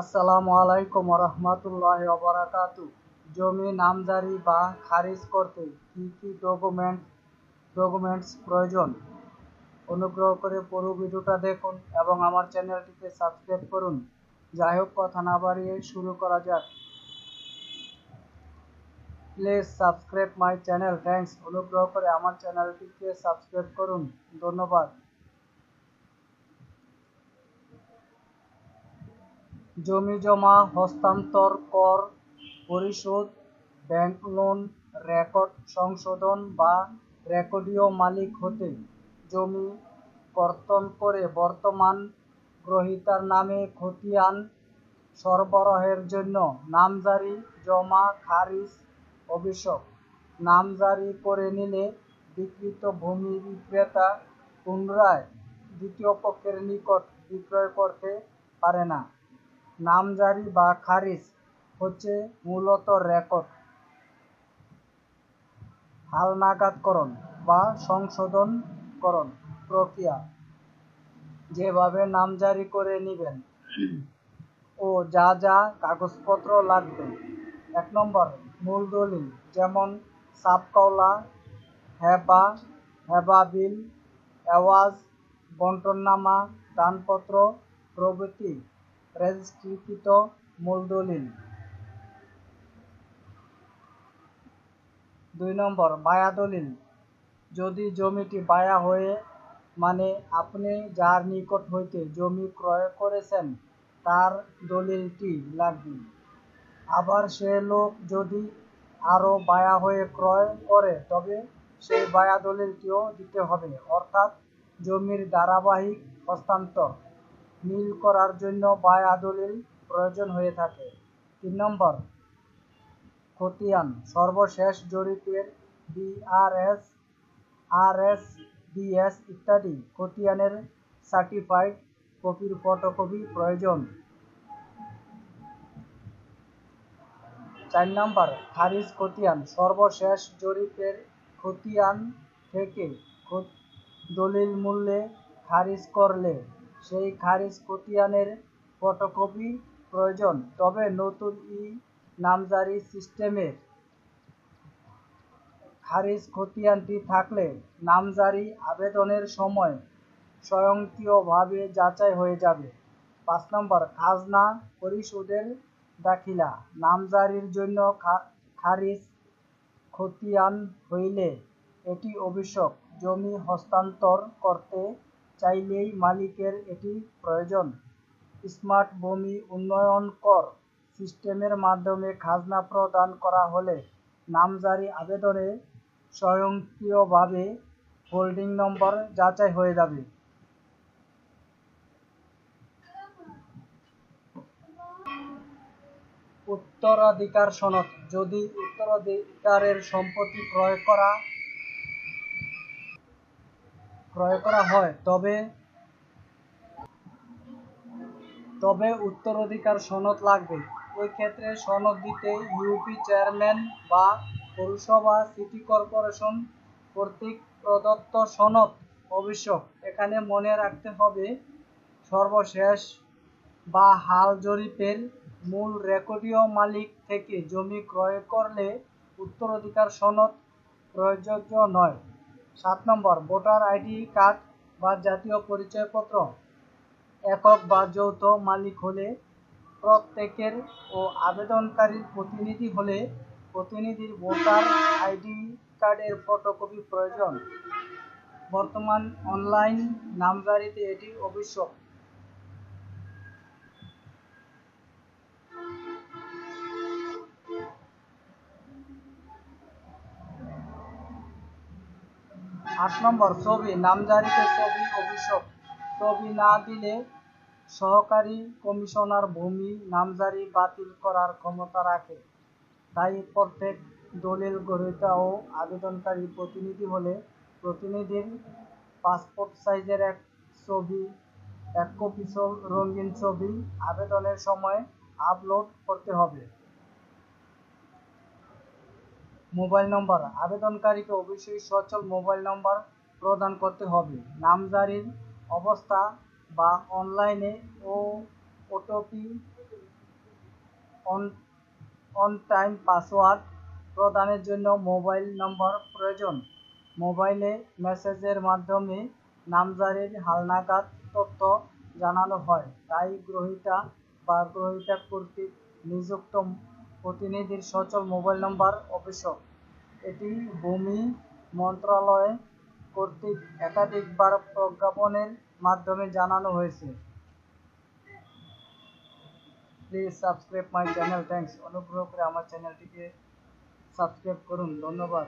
আসসালামু আলাইকুম রহমতুল্লাহ বারাকাতু জমি নামজারি বা খারিজ করতে কি কি ডকুমেন্ট, ডকুমেন্টস প্রয়োজন? অনুগ্রহ করে পুরো ভিডিওটা দেখুন এবং আমার চ্যানেলটিকে সাবস্ক্রাইব করুন। যাই হোক, কথা না বাড়িয়ে শুরু করা যাক। Please subscribe my channel. Thanks. অনুগ্রহ করে আমার চ্যানেলটিকে সাবস্ক্রাইব করুন। ধন্যবাদ। জমি জমা হস্তান্তর কর পরিশোধ, ব্যাংক লোন, রেকর্ড সংশোধন বা রেকর্ডীয় মালিক হতে জমি কর্তন করে বর্তমান গ্রহীতার নামে খতিয়ান সরবরাহের জন্য নামজারি জমা খারিজ অভিযোগ নামজারি করে নিলে বিকৃত ভূমি বিক্রেতা পুনরায় দ্বিতীয় পক্ষের নিকট বিক্রয় করতে পারে না। নামজারি বা খারিজ হচ্ছে মূলত রেকর্ড, হালনাগাদকরণ বা সংশোধনকরণ প্রক্রিয়া। যেভাবে নামজারি করে নেবেন ও যা যা কাগজপত্র লাগবে। এক নম্বর, মূল দলিল যেমন সাবকাওলা হেবা হেবা বিল অ্যাওয়াজ বন্টননামা, দানপত্র প্রভৃতি রেজিস্ট্রিকৃত মূল দলিল দুই নম্বর বায়া দলিল যদি জমিটি বায়া হয়ে মানে আপনি যার নিকট হইতে জমি ক্রয় করেছেন, তার দলিলটি লাগবে। আবার সে লোক যদি আরও বায়া হয়ে ক্রয় করে, তবে সেই বায়া দলিলটিও দিতে হবে। অর্থাৎ জমির ধারাবাহিক হস্তান্তর। মিল করার জন্য বায়া দলিল প্রয়োজন হয়ে থাকে। তিন নম্বর, খতিয়ান, সর্বশেষ জরিপের বিআরএস আরএস বিএস ইত্যাদি খতিয়ানের সার্টিফাইড কপির ফটোকপি প্রয়োজন। চার নম্বর, খারিজ খতিয়ান, সর্বশেষ জরিপের খতিয়ান থেকে দলিল মূল্যে খারিজ করলে সেই খারিজ খতিয়ানের ফটোকপি প্রয়োজন, তবে নতুন ই নামজারি সিস্টেমের খারিজ খতিয়ানটি থাকলে নামজারি আবেদনের সময় স্বয়ংক্রিয়ভাবে যাচাই হয়ে যাবে। পাঁচ নম্বর, খাজনা পরিশোধের দাখিলা। নামজারির জন্য খারিজ খতিয়ান হইলে এটি অভিযোগ জমি হস্তান্তর করতে চাইলেই মালিকের এটি প্রয়োজন। স্মার্ট ভূমি উন্নয়ন কর সিস্টেমের মাধ্যমে খাজনা প্রদান করা হলে নামজারি আবেদনে স্বয়ংক্রিয়ভাবে হোল্ডিং নম্বর যাচাই হয়ে যাবে। উত্তরাধিকার সনদ, যদি উত্তরাধিকারের সম্পত্তি ক্রয় করা ক্রয় করা হয়, তবে তবে উত্তরাধিকার সনদ লাগবে। ওই ক্ষেত্রে সনদ দিতে ইউপি চেয়ারম্যান বা পৌরসভা, সিটি কর্পোরেশন কর্তৃক প্রদত্ত সনদ আবশ্যক এখানে মনে রাখতে হবে, সর্বশেষ বা হাল জরিপের মূল রেকর্ডীয় মালিক থেকে জমি ক্রয় করলে উত্তরাধিকার সনদ প্রযোজ্য নয়। সাত নম্বর, ভোটার আইডি কার্ড বা জাতীয় পরিচয়পত্র। একক বা যৌথ মালিক হলে প্রত্যেকের ও আবেদনকারীর প্রতিনিধি হলে প্রতিনিধির ভোটার আইডি কার্ডের ফটোকপি প্রয়োজন। বর্তমান অনলাইন নামজারিতে এটি আবশ্যক আট নম্বর, ছবি, নামজারিতে ছবি অভিযোগ ছবি না দিলে সহকারী কমিশনার ভূমি নামজারি বাতিল করার ক্ষমতা রাখে। তাই প্রত্যেক দলিল গ্রহীতা ও আবেদনকারী প্রতিনিধি হলে প্রতিনিধির পাসপোর্ট সাইজের এক ছবি, এক কপি রঙিন ছবি আবেদনের সময় আপলোড করতে হবে। Mobile number. আবেদনকারীকে অবশ্যই সচল মোবাইল নম্বর প্রদান করতে হবে। নামজারির অবস্থা বা অনলাইনে ও OTP on on time password প্রদানের জন্য মোবাইল নম্বর প্রয়োজন। মোবাইলে মেসেজের মাধ্যমে নামজারির হালনাগাদ তথ্য জানানো হয়। তাই গ্রহীতা বা গ্রহীতা কর্তৃক নিযুক্ত প্রতিনিধির সচল মোবাইল নম্বর আবশ্যক এটি ভূমি মন্ত্রণালয় কর্তৃক একাধিকবার প্রজ্ঞাপনের মাধ্যমে জানানো হয়েছে। Please subscribe my channel thanks অনুগ্রহ করে আমার চ্যানেলটিকে সাবস্ক্রাইব করুন। ধন্যবাদ।